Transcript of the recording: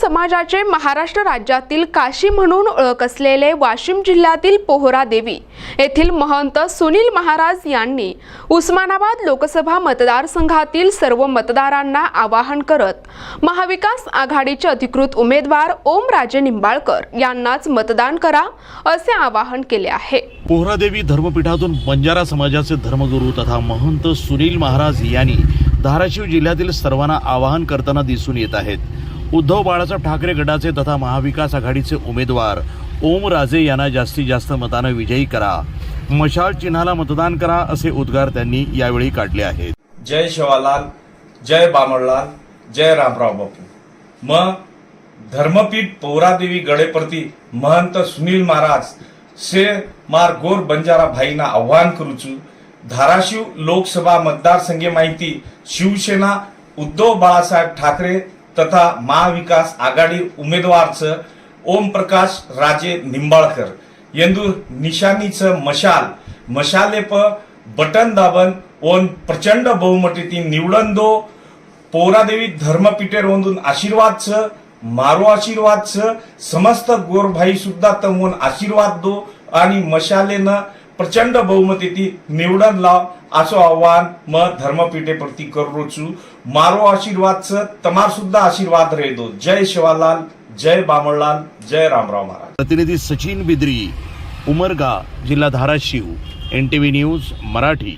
समाजाचे महाराष्ट्र राज्यातील काशी म्हणून ओळख असलेले वाशिम जिल्ह्यातील पोहरा देवी येथील महंत सुनील महाराज यांनी उस्मानाबाद लोकसभा मतदारसंघातील सर्व मतदारांना आवाहन करत महाविकास आघाडीचे अधिकृत उमेदवार ओमराजे निंबाळकर यांनाच मतदान करा असे आवाहन केले आहे. पोहरादेवी धर्मपीठातून बंजारा समाजाचे धर्मगुरू तथा महंत सुनील महाराज यांनी धाराशिव जिल्ह्यातील सर्वांना आवाहन करताना दिसून येत आहेत. उद्धव बाळासाहेब ठाकरे गटाचे तथा महाविकास आघाडीचे उमेदवार. ओम राजे यांना जास्तीत जास्त मतानं विजयी करा. मशाल चिन्हाला मतदान करा असे उद्गार त्यांनी यावेळी काढले आहेत. जय शिवालाल जय बामणलाल जय रामराव बापू. मग धर्मपीठ पौरादेवी गडेप्रती महंत सुनील महाराज से मार गोर बंजारा भाईना आव्हान करूचू धाराशिव लोकसभा मतदारसंघे माहिती शिवसेना उद्धव बाळासाहेब ठाकरे तथा महाविकास आघाडी उमेदवारचं ओमप्रकाश राजे निंबाळकर. यंदू निशाणीचं मशाल. मशाले प बटन दाबन ओन प्रचंड बहुमतीती निवडून दो पौरादेवी धर्मपीठेर वंदून आशीर्वाद मारो आशीर्वाद समस्त गोरभाई सुद्धा तमवून आशीर्वाद दो आणि मशालेनं प्रचंड बहुमतीती निवडून लाव असं आव्हान म धर्मपीठेप्रती करूचू मारो आशीर्वाद तमार सुद्धा आशीर्वाद रे दो जय शिवालाल जय बामणलाल जय रामराव महाराज. प्रतिनिधी सचिन बिद्री उमरगा जिल्हा Dharashiv N T V news Marathi.